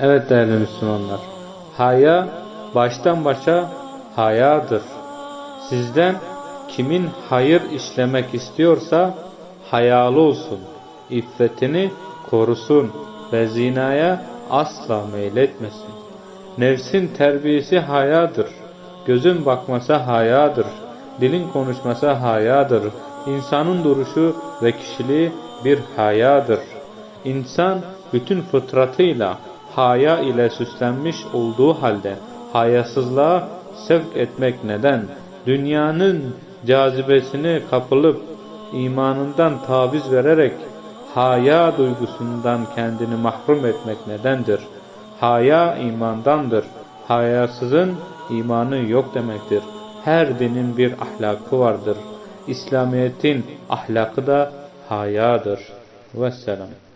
Evet değerli Müslümanlar. Haya baştan başa hayadır. Sizden kimin hayır işlemek istiyorsa hayalı olsun. İffetini korusun ve zinaya asla meyletmesin. Nefsin terbiyesi hayadır. Gözün bakması hayadır. Dilin konuşması hayadır. İnsanın duruşu ve kişiliği bir hayadır. İnsan bütün fıtratıyla haya ile süslenmiş olduğu halde hayasızlığa sevk etmek neden? Dünyanın cazibesine kapılıp imanından taviz vererek haya duygusundan kendini mahrum etmek nedendir? Haya imandandır. Hayasızın imanı yok demektir. Her dinin bir ahlakı vardır. İslamiyet'in ahlakı da hayadır. Vesselam.